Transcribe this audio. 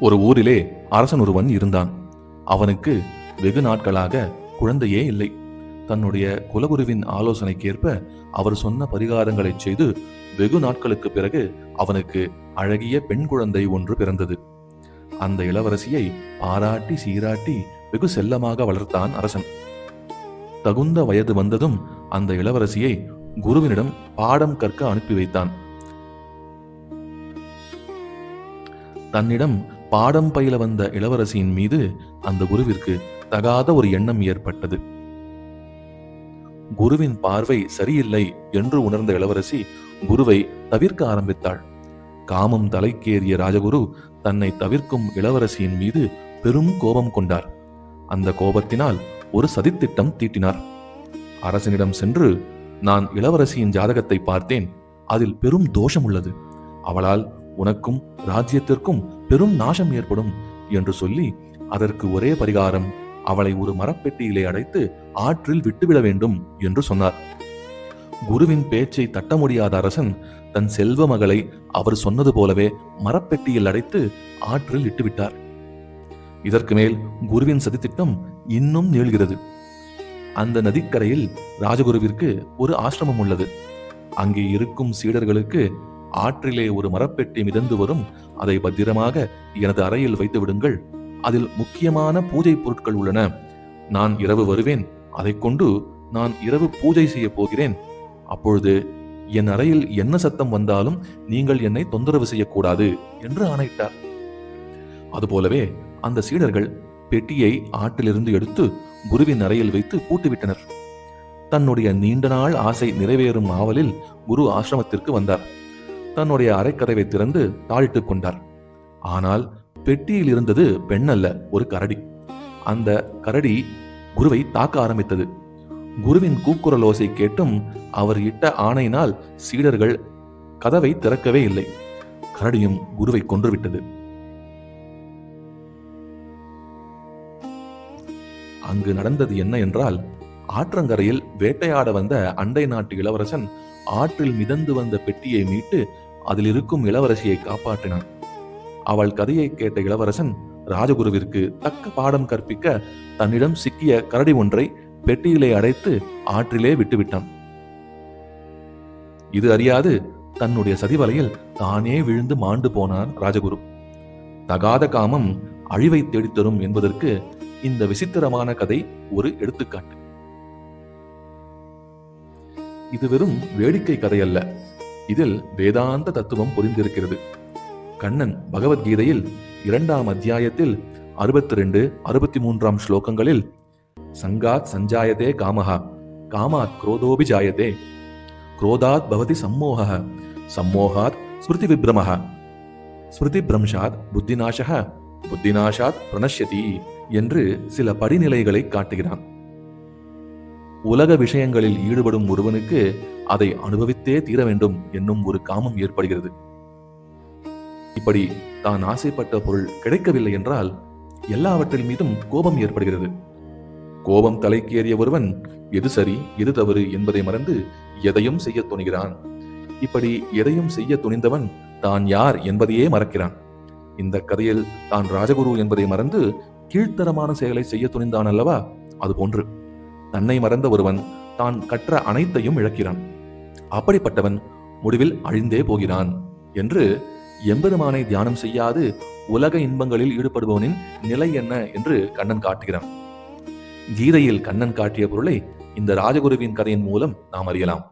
ஒரு ஊரிலே அரசன் ஒருவன் இருந்தான். அவனுக்கு வெகு நாட்களாக குழந்தையே இல்லை. தன்னுடைய குலகுருவின் ஆலோசனைக்கேற்ப அவர் சொன்ன பரிகாரங்களை செய்து வெகு நாட்களுக்கு பிறகு அவனுக்கு அழகிய பெண் குழந்தை ஒன்று பிறந்தது. அந்த இளவரசியை பாராட்டி சீராட்டி வெகு செல்லமாக வளர்த்தான் அரசன். தகுந்த வயது வந்ததும் அந்த இளவரசியை குருவினிடம் பாடம் கற்க அனுப்பி வைத்தான். தன்னிடம் பாடம் பயில வந்த இளவரசியின் மீது அந்த குருவிற்கு தகாத ஒரு எண்ணம் ஏற்பட்டது. குருவின் பார்வை சரியில்லை என்று உணர்ந்த இளவரசி குருவை தவிர்க்க ஆரம்பித்தாள். காமம் தலைக்கேறிய ராஜகுரு தன்னை தவிர்க்கும் இளவரசியின் மீது பெரும் கோபம் கொண்டார். அந்த கோபத்தினால் ஒரு சதித்திட்டம் தீட்டினார். அரசனிடம் சென்று நான் இளவரசியின் ஜாதகத்தை பார்த்தேன். அதில் பெரும் தோஷம் உள்ளது. அவளால் உனக்கும் ராஜ்யத்திற்கும் பெரும் நாசம் ஏற்படும் என்று சொல்லி அதற்கு ஒரே பரிகாரம் அவளை ஒரு மரப்பெட்டியிலே அடைத்து ஆற்றில் விட்டுவிட வேண்டும் என்று சொன்னார். குருவின் பேச்சை தட்ட முடியாத அரசன் தன் செல்வ மகளை அவர் சொன்னது போலவே மரப்பெட்டியில் அடைத்து ஆற்றில் இட்டுவிட்டார். இதற்கு மேல் குருவின் சதித்திட்டம் இன்னும் நீள்கிறது. அந்த நதிக்கரையில் ராஜகுருவிற்கு ஒரு ஆசிரமம் உள்ளது. அங்கே இருக்கும் சீடர்களுக்கு ஆற்றிலே ஒரு மரப்பெட்டி மிதந்து வரும் அதை பத்திரமாக எனது அறையில் வைத்து விடுங்கள். அதில் முக்கியமான பூஜை பொருட்கள் உள்ளன. நான் இரவு வருவேன். அதைக் கொண்டு நான் இரவு பூஜை செய்ய போகிறேன். அப்பொழுது என் அறையில் என்ன சத்தம் வந்தாலும் நீங்கள் என்னை தொந்தரவு செய்யக்கூடாது என்று ஆணையிட்டார். அதுபோலவே அந்த சீடர்கள் பெட்டியை ஆற்றிலிருந்து எடுத்து குருவின் அறையில் வைத்து பூட்டிவிட்டனர். தன்னுடைய நீண்ட நாள் ஆசை நிறைவேறும் ஆவலில் குரு ஆசிரமத்திற்கு வந்தார். தன்னுடைய அரைக்கதவை திறந்து தாழிட்டுக் கொண்டார். ஆனால் பெட்டியில் இருந்தது பெண் அல்ல ஒரு கரடி. அந்த கரடி குருவை தாக்க ஆரம்பித்தது. குருவின் கூக்குரல் ஓசை கேட்டும் அவர் இட்ட ஆணையினால் சீடர்கள் கதவை திறக்கவே இல்லை. கரடியும் குருவை கொன்றுவிட்டது அங்கு நடந்தது என்ன என்றால் ஆற்றங்கரையில் வேட்டையாட வந்த அண்டை நாட்டு இளவரசன் ஆற்றில் மிதந்து வந்த பெட்டியை மீட்டு அதில் இருக்கும் இளவரசியை காப்பாற்றினான். அவள் கதையை கேட்ட இளவரசன் ராஜகுருவிற்கு தக்க பாடம் கற்பிக்க தன்னிடம் சிக்கிய கரடி ஒன்றை பெட்டியிலே அடைத்து ஆற்றிலே விட்டுவிட்டான். இது அறியாது தன்னுடைய சதிவலையில் தானே விழுந்து மாண்டு போனான் ராஜகுரு. தகாத காமம் அழிவை தேடித்தரும் என்பதற்கு இந்த விசித்திரமான கதை ஒரு எடுத்துக்காட்டு. இது வெறும் வேடிக்கை கதை அல்ல இதில் வேதாந்த தத்துவம் பொதிந்திருக்கிறது கண்ணன் பகவத்கீதையில் இரண்டாம் அத்தியாயத்தில் அறுபத்தி ரெண்டு அறுபத்தி மூன்றாம் ஸ்லோகங்களில் சங்காத் சஞ்சாயதே காமஹா காமாத் குரோதோபி ஜாயதே குரோதாத் பவதி சம்மோக சம்மோகாத் ஸ்மிருதி விப்ரமஹ ஸ்மிருதி பிரம்ஷாத் புத்திநாசக புத்திநாசாத் பிரணஷ்யதி என்று சில படிநிலைகளை காட்டுகிறான். உலக விஷயங்களில் ஈடுபடும் ஒருவனுக்கு அதை அனுபவித்தே தீர வேண்டும் என்னும் ஒரு காமம் ஏற்படுகிறது. இப்படி தான் ஆசைப்பட்ட பொருள் கிடைக்கவில்லை என்றால் எல்லாவற்றின் மீதும் கோபம் ஏற்படுகிறது. கோபம் தலைக்கேறிய ஒருவன் எது சரி எது தவறு என்பதை மறந்து எதையும் செய்ய துணிகிறான். இப்படி எதையும் செய்ய துணிந்தவன் தான் யார் என்பதையே மறக்கிறான். இந்த கதையில் தான் ராஜகுரு என்பதை மறந்து கீழ்த்தரமான செயலை செய்ய துணிந்தான் அல்லவா? அது போன்று. தன்னை மறந்த ஒருவன் தான் கற்ற அனைத்தையும் இழக்கிறான். அப்படிப்பட்டவன் முடிவில் அழிந்தே போகிறான் என்று எம்பெருமானை தியானம் செய்யாது உலக இன்பங்களில் ஈடுபடுபவனின் நிலை என்ன என்று கண்ணன் காட்டுகிறான். கீதையில் கண்ணன் காட்டிய பொருளை இந்த ராஜகுருவின் கதையின் மூலம் நாம் அறியலாம்.